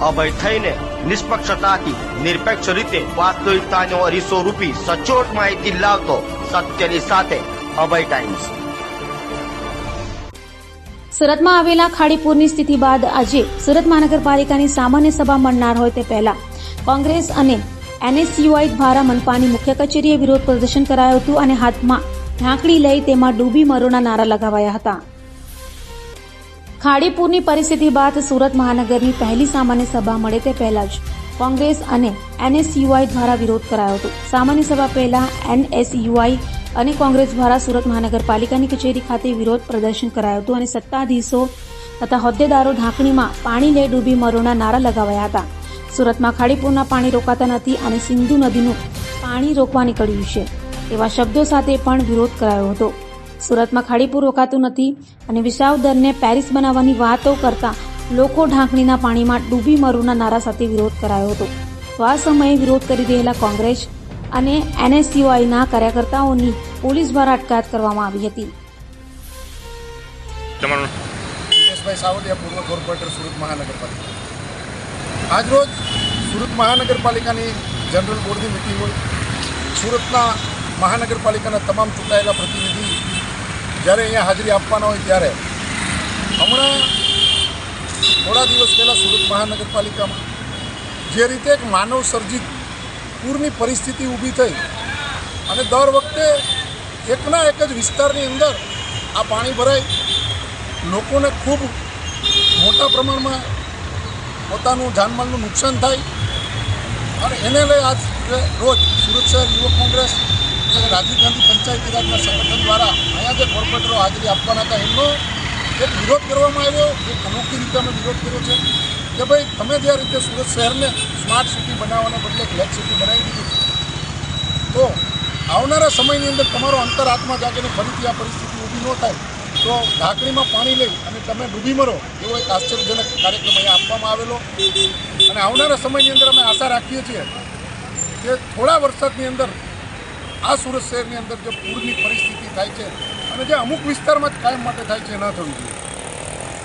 અભય થઈને નિષ્પક્ષતાથી, નિરપેક્ષ રીતે વાસ્તવિકતાનો અરીસો રૂપી સચોટ માહિતી લાવતો સત્યની સાથે અભય ટાઈમ્સ સુરતમાં આવેલા ખાડીપુરની સ્થિતિ બાદ આજે સુરત મહાનગરપાલિકાની સામાન્ય સભા મળનાર હોય તે પહેલા કોંગ્રેસ અને એનએસયુઆઈ દ્વારા મનપાની મુખ્ય કચેરીએ વિરોધ પ્રદર્શન કરાયું હતું અને હાથમાં ઢાંકડી લઈ તેમાં ડૂબી મરોના નારા લગાવાયા હતા. ખાડીપુરની પરિસ્થિતિ બાદ સુરત મહાનગરની પહેલી સામાન્ય સભા મળે તે પહેલા જ કોંગ્રેસ અને એનએસયુઆઈ દ્વારા વિરોધ કરાયો હતો. સામાન્ય સભા પહેલા એનએસયુઆઈ અને કોંગ્રેસ દ્વારા સુરત મહાનગરપાલિકાની કચેરી ખાતે વિરોધ પ્રદર્શન કરાયું હતું અને સત્તાધીશો તથા હોદ્દેદારો ઢાંકણીમાં પાણી લે ડૂબી મરોના નારા લગાવાયા હતા. સુરતમાં ખાડીપુરના પાણી રોકાતા નથી અને સિંધુ નદીનું પાણી રોકવા નીકળ્યું છે, એવા શબ્દો સાથે પણ વિરોધ કરાયો હતો. સુરતમાં ખાડીપુર રોકાતું નથી અને વિસાવદરને પેરિસ બનાવવાની વાતો કરતા લોકો ઢાંકણીના પાણીમાં ડૂબી મરુના નારા સાથે વિરોધ કરાયો હતો. તો આ સમયે વિરોધ કરી રહેલા કોંગ્રેસ અને એનએસયુઆઈના કાર્યકર્તાઓની પોલીસ દ્વારા અટકાયત કરવામાં આવી હતી. તમારું દિનેશભાઈ સાવલિયા પૂર્વ કોર્પોરેટર સુરત મહાનગરપાલિકા. આજરોજ સુરત મહાનગરપાલિકાની જનરલ બોર્ડની મિટિંગ હોય. સુરતના મહાનગરપાલિકાના તમામ ચૂંટાયેલા પ્રતિનિધિ જ્યારે અહીંયા હાજરી આપવાના હોય ત્યારે. હમણાં થોડા દિવસ પહેલાં સુરત મહાનગરપાલિકામાં જે રીતે એક માનવ સર્જિત પૂરની પરિસ્થિતિ ઊભી થઈ અને દર વખતે એકના એક જ વિસ્તારની અંદર આ પાણી ભરાય, લોકોને ખૂબ મોટા પ્રમાણમાં પોતાનું જાનમાલનું નુકસાન થાય. અને એને લઈ આજ રોજ સુરત શહેર યુવક કોંગ્રેસ અને રાજીવ ગાંધી પંચાયતી રાજના સંગઠન દ્વારા અહીંયા જે કોર્પોરેટરો હાજરી આપવાના હતા, એમનો એક વિરોધ કરવામાં આવ્યો, એક અનોખી રીતે અમે વિરોધ કર્યો છે કે ભાઈ, તમે જે રીતે સુરત શહેરને સ્માર્ટ સિટી બનાવવાને બદલે બ્લેક સિટી બનાવી દીધી. તો આવનારા સમયની અંદર તમારો અંતરાત્મા જાગીને ફરીથી આ પરિસ્થિતિ ઊભી ન થાય, તો ઢાંકણીમાં પાણી લઈ અને તમે ડૂબી મરો, એવો એક આશ્ચર્યજનક કાર્યક્રમ અહીંયા આપવામાં આવેલો. અને આવનારા સમયની અંદર અમે આશા રાખીએ છીએ કે થોડા વરસાદની અંદર આ સુરત શહેરની અંદર જે પૂરની પરિસ્થિતિ થાય છે અને જે અમુક વિસ્તારમાં જ કાયમ માટે થાય છે, એ ન થવી જોઈએ.